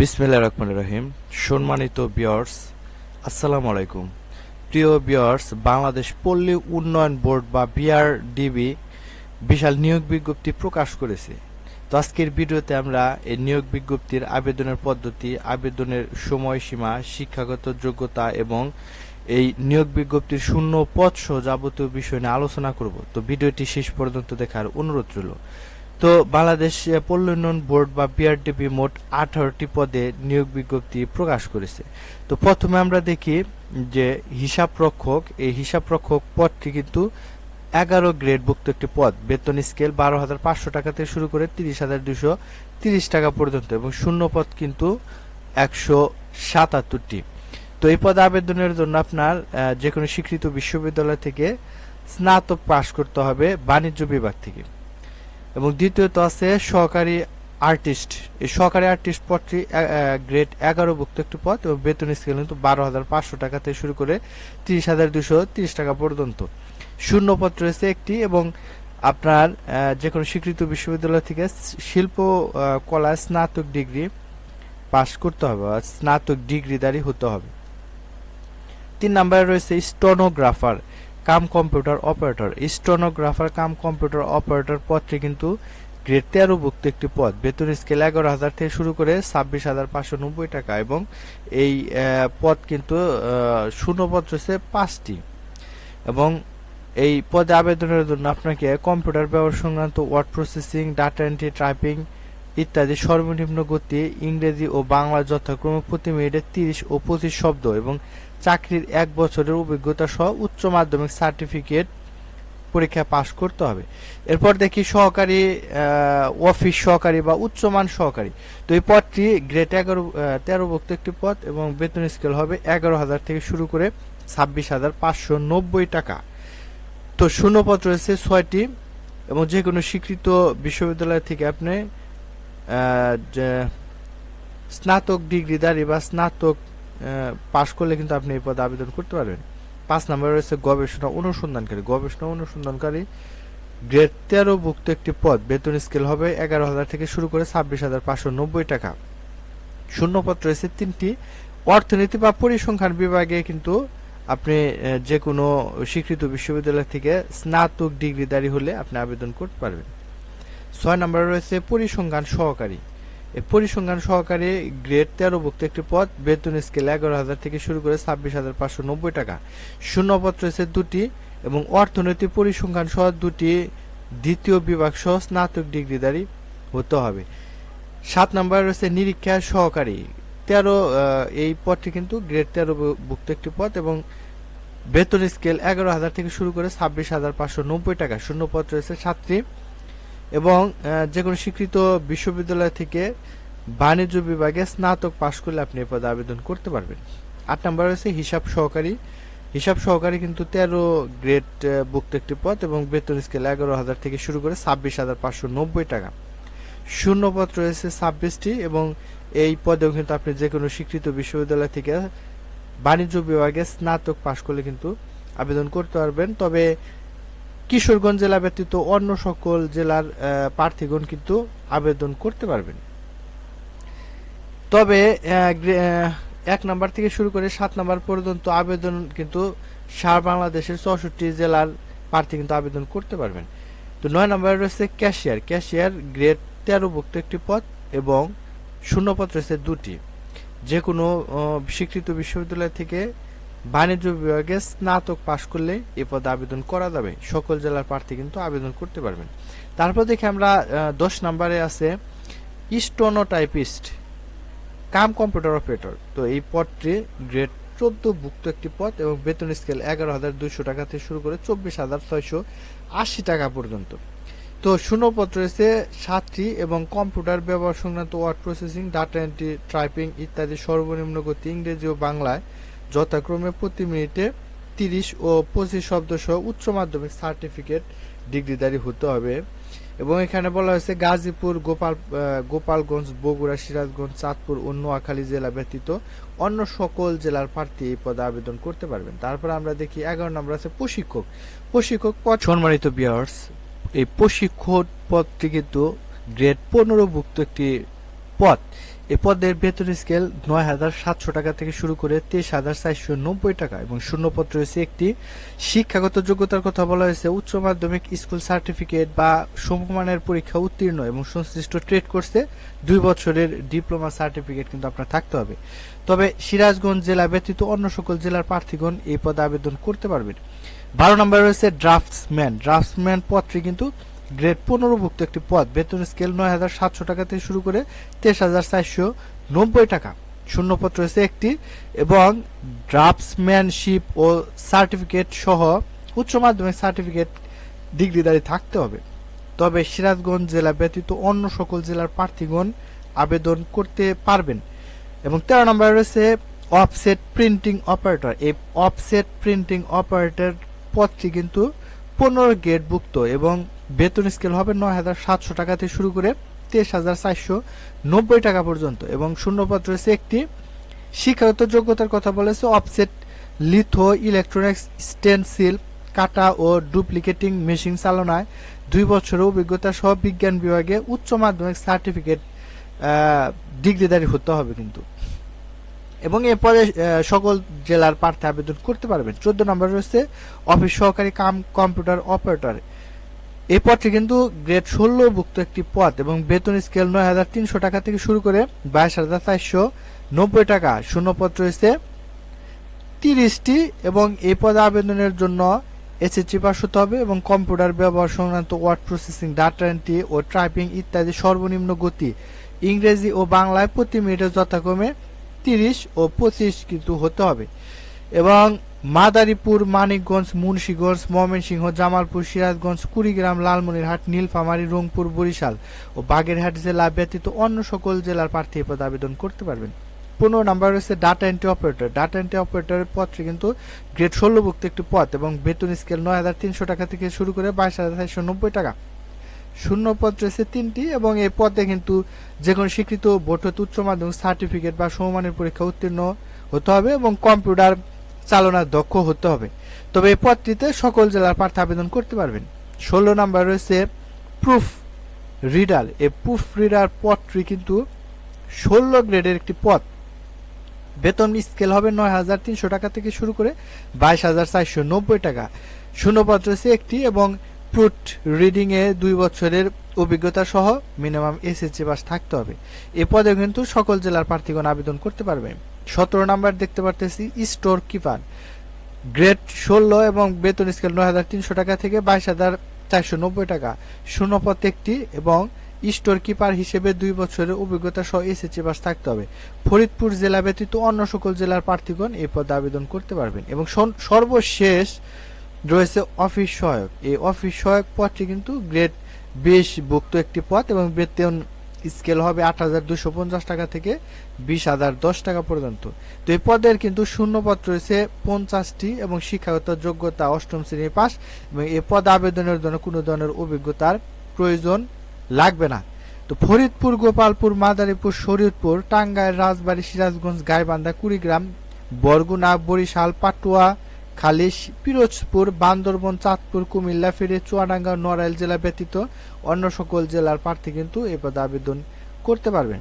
বিসমিল্লা রহমান রহিম। সম্মানিত বিয়ার্স আসসালামু আলাইকুম। প্রিয় বিয়ার্স বাংলাদেশ পল্লী উন্নয়ন বোর্ড বা বিআরডিবি বিশাল নিয়োগ বিজ্ঞপ্তি প্রকাশ করেছে। তো আজকের ভিডিওতে আমরা এই নিয়োগ বিজ্ঞপ্তির আবেদনের পদ্ধতি, আবেদনের সময়সীমা, শিক্ষাগত যোগ্যতা এবং এই নিয়োগ বিজ্ঞপ্তির শূন্য পথ সহ যাবতীয় বিষয় নিয়ে আলোচনা করব। তো ভিডিওটি শেষ পর্যন্ত দেখার অনুরোধ রইল। তো বাংলাদেশ আহ, পল্লী উন্নয়ন বোর্ড বা বিআরডিপি মোট আঠারোটি পদে নিয়োগ বিজ্ঞপ্তি প্রকাশ করেছে। তো প্রথমে আমরা দেখি যে হিসাব রক্ষক এই হিসাব রক্ষক পদটি কিন্তু এগারো গ্রেডভুক্ত একটি পদ। বেতন স্কেল বারো হাজার পাঁচশো টাকা থেকে শুরু করে তিরিশ হাজার দুশো তিরিশ টাকা পর্যন্ত এবং শূন্য পদ কিন্তু একশো সাতাত্তরটি। তো এই পদে আবেদনের জন্য আপনার যে কোনো স্বীকৃত বিশ্ববিদ্যালয় থেকে স্নাতক পাশ করতে হবে বাণিজ্য বিভাগ থেকে। এবং দ্বিতীয়ত আছে সহকারী আর্টিস্ট। এই সহকারী আর্টিস্ট পদটি গ্রেড এগারো ভুক্ত একটি পদ এবং বেতন স্কেল কিন্তু বারো হাজার পাঁচশো টাকা থেকে শুরু করে তিরিশ হাজার দুশো তিরিশ টাকা পর্যন্ত। শূন্য পদ রয়েছে একটি এবং আপনার যে কোনো স্বীকৃত বিশ্ববিদ্যালয় থেকে শিল্প আহ, কলা স্নাতক ডিগ্রি পাশ করতে হবে স্নাতক ডিগ্রিধারী হতে হবে। তিন নম্বরে রয়েছে stenographer cum computer operator. Stenographer cum computer operator পদটি কিন্তু গ্রেড তেরো ভুক্ত একটি পদ। বেতন স্কেল এগারো হাজার থেকে শুরু করে ছাব্বিশ হাজার পাঁচশো নব্বই টাকা এবং এই পদ কিন্তু আহ, শূন্য পদ রয়েছে পাঁচটি। এবং এই পদে আবেদনের জন্য আপনাকে কম্পিউটার ব্যবহার সংক্রান্ত word processing data entry typing ইত্যাদি সর্বনিম্ন গতি ইংরেজি ও বাংলা যথাক্রমে প্রতি মিনিটে তিরিশ ও পঁচিশ শব্দ এবং চাকরির এক বছরের অভিজ্ঞতা সহ উচ্চ মাধ্যমিক সার্টিফিকেট পরীক্ষা পাশ করতে হবে। এরপর দেখি সহকারী অফিস সহকারী বা উচ্চমান সহকারী। তো এই পদটি গ্রেড এগারো তেরো ভুক্ত একটি পদ এবং বেতন স্কেল হবে এগারো হাজার থেকে শুরু করে ছাব্বিশ হাজার পাঁচশো নব্বই টাকা। তো শূন্যপদ রয়েছে ছয়টি এবং যে কোনো স্বীকৃত বিশ্ববিদ্যালয় থেকে আপনি স্নাতক ডিগ্রিধারী বা স্নাতক পাশ করলে কিন্তু আপনি এই পদে আবেদন করতে পারবেন। পাঁচ নম্বরে রয়েছে গবেষণা অনুসন্ধানকারী। গবেষণা অনুসন্ধানকারী গ্রেড একটি পদ। বেতন স্কেল হবে এগারো হাজার থেকে শুরু করে ছাব্বিশ হাজার পাঁচশো নব্বই টাকা। শূন্যপদ রয়েছে তিনটি। অর্থনীতি বা পরিসংখ্যান বিভাগে কিন্তু আপনি যে কোনো স্বীকৃত বিশ্ববিদ্যালয় থেকে স্নাতক ডিগ্রিধারী হলে আপনি আবেদন করতে পারবেন। ছয় নম্বরে রয়েছে পরিসংখ্যান সহকারী। পরিসংখ্যান সহকারী গ্রেড তেরো ভুক্ত একটি পদ, বেতন স্কেল এগারো হাজার থেকে শুরু করে ছাব্বিশ হাজার পাঁচশো নব্বই টাকা। শূন্যপদ রয়েছে দুটি এবং অর্থনৈতিক পরিসংখ্যান সহ দুটি দ্বিতীয় বিভাগ সহ স্নাতক ডিগ্রিধারী হতে হবে। সাত নম্বরে রয়েছে নিরীক্ষা সহকারী। তেরো এই পদটি কিন্তু গ্রেড তেরো ভুক্ত একটি পদ এবং বেতন স্কেল এগারো হাজার থেকে শুরু করে ছাব্বিশ হাজার পাঁচশো নব্বই টাকা। শূন্য পদ রয়েছে সাতটি এবং যে কোনো স্বীকৃত বিশ্ববিদ্যালয় থেকে বাণিজ্য বিভাগে স্নাতক পাশ করলে আপনি এই পদে আবেদন করতে পারবেন। আট নম্বর রয়েছে হিসাব সহকারী। হিসাব সহকারী কিন্তু তেরো গ্রেড ভুক্ত একটি পদ এবং বেতন স্কেল এগারো হাজার থেকে শুরু করে ছাব্বিশ হাজার পাঁচশো নব্বই টাকা। শূন্য পদ রয়েছে ছাব্বিশটি এবং এই পদেও কিন্তু আপনি যে কোনো স্বীকৃত বিশ্ববিদ্যালয় থেকে বাণিজ্য বিভাগে স্নাতক পাশ করলে কিন্তু আবেদন করতে পারবেন। তবে কিশোরগঞ্জ জেলা ব্যতীত অন্য সকল জেলার প্রার্থীগণ কিন্তু আবেদন করতে পারবেন। তবে এক নাম্বার থেকে শুরু করে সাত নাম্বার পর্যন্ত আবেদন কিন্তু সারা বাংলাদেশের চৌষট্টি জেলার প্রার্থী কিন্তু আবেদন করতে পারবেন। তো নয় নম্বরে রয়েছে ক্যাশিয়ার। ক্যাশিয়ার গ্রেড তেরো ভুক্ত একটি পদ এবং শূন্যপদ রয়েছে দুটি। যে কোনো স্বীকৃত বিশ্ববিদ্যালয় থেকে বাণিজ্য বিভাগে স্নাতক পাশ করলে এ পদে আবেদন করা যাবে। সকল জেলার প্রার্থী কিন্তু আবেদন করতে পারবেন। তারপর দেখি আমরা দশ নম্বরে আছে স্টোনোটাইপিস্ট, কাম কম্পিউটার অপারেটর। তো এই পদটি গ্রেড চোদ্দ ভুক্ত একটি পদ এবং বেতন স্কেল এগারো হাজার দুইশো টাকা থেকে শুরু করে চব্বিশ হাজার ছয়শো আশি টাকা পর্যন্ত। তো শূন্যপদ রয়েছে সাতটি এবং কম্পিউটার ব্যবহার সংক্রান্ত word processing, data entry, typing ইত্যাদি সর্বনিম্ন গতি ইংরেজি ও বাংলায় যথাক্রমে প্রতি মিনিটে তিরিশ ও পঁচিশ শব্দ সহ উচ্চ মাধ্যমিক সার্টিফিকেট ডিগ্রিধারী হতে হবে। এবং এখানে বলা হয়েছে গাজীপুর, গোপাল গোপালগঞ্জ, বগুড়া, সিরাজগঞ্জ, চাঁদপুর ও নোয়াখালী জেলা ব্যতীত অন্য সকল জেলার প্রার্থী এই পদে আবেদন করতে পারবেন। তারপর আমরা দেখি এগারো নম্বর আছে প্রশিক্ষক। প্রশিক্ষক পদ সম্মানিত বিয়ার্স এই প্রশিক্ষক পদটি কিন্তু গ্রেড পনেরো ভুক্ত একটি পদ। এ পদের বেতন স্কেল নয় হাজার সাতশো টাকা থেকে শুরু করে তেইশ হাজার চারশো নব্বই টাকা এবং শূন্যপত্র রয়েছে একটি শিক্ষাগত যোগ্যতার কথা বলা হয়েছে। উচ্চ মাধ্যমিক স্কুল সার্টিফিকেট বা সমমানের পরীক্ষা উত্তীর্ণ এবং সংশ্লিষ্ট ট্রেড কোর্সে দুই বছরের ডিপ্লোমা সার্টিফিকেট কিন্তু আপনার থাকতে হবে। তবে সিরাজগঞ্জ জেলা ব্যতীত অন্য সকল জেলার প্রার্থীগণ এই পদে আবেদন করতে পারবেন। বারো নম্বর রয়েছে ড্রাফটসম্যান ড্রাফটসম্যান পদটি কিন্তু গ্রেড পনেরোভুক্ত একটি পদ। বেতন স্কেল নয় হাজার সাতশো টাকা থেকে শুরু করে তেইশ হাজার চারশো নব্বই টাকা। শূন্যপত্র রয়েছে একটি এবং ড্রাফটসম্যানশিপ ও সার্টিফিকেট সহ উচ্চ মাধ্যমিক সার্টিফিকেট ডিগ্রিধারী থাকতে হবে। তবে সিরাজগঞ্জ জেলা ব্যতীত অন্য সকল জেলার প্রার্থীগণ আবেদন করতে পারবেন। এবং তেরো নম্বরে রয়েছে অফসেট প্রিন্টিং অপারেটর। এই অফসেট প্রিন্টিং অপারেটর পদটি কিন্তু পনেরো গেটভুক্ত এবং বেতন স্কেল হবে নয় হাজার সাতশো টাকা থেকে শুরু করে তেইশ হাজার চারশো নব্বই টাকা পর্যন্ত এবং শূন্যপদ রয়েছে একটি শিক্ষাগত যোগ্যতার কথা বলেছে অফসেট লিথো ইলেকট্রনিক্স স্টেনসিল, কাটা ও ডুপ্লিকেটিং মেশিন চালনায় দুই বছরের অভিজ্ঞতা সহ বিজ্ঞান বিভাগে উচ্চ মাধ্যমিক সার্টিফিকেট ডিগ্রিধারী হতে হবে কিন্তু। এবং এরপরে সকল জেলার প্রার্থী আবেদন করতে পারবেন। চোদ্দ নম্বর রয়েছে অফিস সহকারী কাম কম্পিউটার অপারেটর। এই পদটি কিন্তু গ্রেড ষোলো ভুক্ত একটি পদ এবং বেতন স্কেল নয় হাজার তিনশো টাকা থেকে শুরু করে বাইশ হাজার চারশো নব্বই টাকা। শূন্য পদ রয়েছে তিরিশটি এবং এই পদে আবেদনের জন্য এসএসসি পাস হতে হবে এবং কম্পিউটার ব্যবহার সংক্রান্ত ওয়ার্ড প্রসেসিং, ডাটা এন্ট্রি ও টাইপিং ইত্যাদি সর্বনিম্ন গতি। ইংরেজি ও বাংলায় প্রতি মিনিটে যথাক্রমে তিরিশ ও পঁচিশ কিন্তু হতে হবে। এবং মাদারীপুর, মানিকগঞ্জ, মুন্সীগঞ্জ, ময়মনসিংহ, জামালপুর, সিরাজগঞ্জ, কুড়িগ্রাম, লালমনিরহাট, নীলফামারী, রংপুর, বরিশাল ও বাগেরহাট জেলা ব্যতীত অন্য সকল জেলার প্রার্থী পদ আবেদন করতে পারবেন। পনেরো নাম্বার রয়েছে data entry operator data entry অপারেটরের পদটি কিন্তু গ্রেড ষোলোভুক্ত একটি পদ এবং বেতন স্কেল নয় হাজার তিনশো টাকা থেকে শুরু করে বাইশ হাজার চারশো নব্বই টাকা। শূন্য পদ রয়েছে তিনটি এবং এই পদে কিন্তু যে কোনো স্বীকৃত বোর্ড উচ্চ মাধ্যমিক সার্টিফিকেট বা সমমানের পরীক্ষা উত্তীর্ণ হতে হবে এবং কম্পিউটার চালনার দক্ষ হতে হবে। তবে এই পদটিতে সকল জেলার প্রার্থী আবেদন করতে পারবেন। ষোলো নাম্বার রয়েছে প্রুফ রিডার। এই প্রুফ রিডার পদটি কিন্তু ষোলো গ্রেডের একটি পদ। বেতন স্কেল হবে নয় হাজার তিনশো টাকা থেকে শুরু করে বাইশ হাজার চারশো নব্বই টাকা। শূন্যপদ রয়েছে একটি এবং প্রুট রিডিং এ দুই বছরের অভিজ্ঞতা সহ মিনিমাম এসএসসি পাস থাকতে হবে। এ পদে কিন্তু সকল জেলার প্রার্থীগণ আবেদন করতে পারবে। সতেরো নাম্বার দেখতে পারতেছি স্টোর কিপার গ্রেড ষোলো এবং বেতন স্কেল নয় হাজার তিনশো টাকা থেকে বাইশ হাজার চারশো নব্বই টাকা। শূন্যপদ একটি এবং স্টোর কিপার হিসেবে দুই বছরের অভিজ্ঞতা সহ এসএসসি পাস থাকতে হবে। ফরিদপুর জেলা ব্যতীত অন্য সকল জেলার প্রার্থীগণ এই পদে আবেদন করতে পারবেন এবং সর্বশেষ রয়েছে অফিস সহায়ক। এই অফিস সহায়ক পদটি কিন্তু গ্রেড বেশ ভুক্ত একটি পদ এবং বেতন স্কেল হবে আট হাজার দুশো পঞ্চাশ টাকা থেকে বিশ হাজার দশ টাকা পর্যন্ত। তো এই পদের কিন্তু শূন্য পদ রয়েছে পঞ্চাশটি এবং শিক্ষাগত যোগ্যতা অষ্টম শ্রেণি পাস এবং এ পদ আবেদনের জন্য কোনো ধরনের অভিজ্ঞতার প্রয়োজন লাগবে না। তো ফরিদপুর, গোপালপুর, মাদারীপুর, শরীয়তপুর, টাঙ্গাইল, রাজবাড়ী, সিরাজগঞ্জ, গাইবান্ধা, কুড়িগ্রাম, বরগুনা, বরিশাল, পাটুয়া খালিশ, পিরোজপুর, বান্দরবন, চাঁদপুর, কুমিল্লা ফেরে চুয়াডাঙ্গা নড়াইল জেলা ব্যতীত অন্য সকল জেলার প্রার্থী কিন্তু এই পদে আবেদন করতে পারবেন।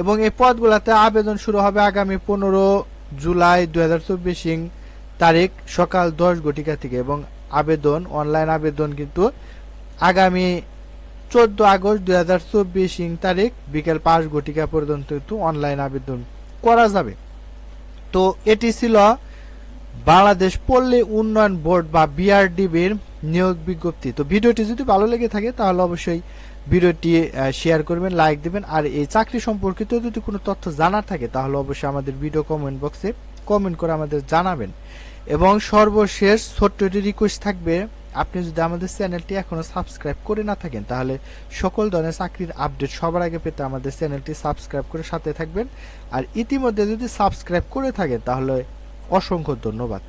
এবং এই পদগুলোতে আবেদন শুরু হবে আগামী পনেরো জুলাই দু হাজার চব্বিশ তারিখ সকাল দশ ঘটিকা থেকে এবং আবেদন, অনলাইন আবেদন কিন্তু আগামী চোদ্দ আগস্ট দুই হাজার চব্বিশ তারিখ বিকেল পাঁচ ঘটিকা পর্যন্ত কিন্তু অনলাইন আবেদন করা যাবে। তো এটি ছিল বাংলাদেশ পল্লী উন্নয়ন বোর্ড বা বিআরডিবির নিয়োগ বিজ্ঞপ্তি। তো ভিডিওটি যদি ভালো লেগে থাকে, তাহলে অবশ্যই ভিডিওটি শেয়ার করবেন লাইক দিবেন, আর এই চাকরি সম্পর্কিত যদি কোনো তথ্য জানার থাকে, তাহলে অবশ্যই আমাদের ভিডিও কমেন্ট বক্সে কমেন্ট করে আমাদের জানাবেন। এবং সর্বশেষ ছোট্ট একটি রিকোয়েস্ট থাকবে, আপনি যদি আমাদের চ্যানেলটি এখনও সাবস্ক্রাইব করে না থাকেন, তাহলে সকল ধরনের চাকরির আপডেট সবার আগে পেতে আমাদের চ্যানেলটি সাবস্ক্রাইব করে সাথে থাকবেন। আর ইতিমধ্যে যদি সাবস্ক্রাইব করে থাকেন, তাহলে অসংখ্য ধন্যবাদ।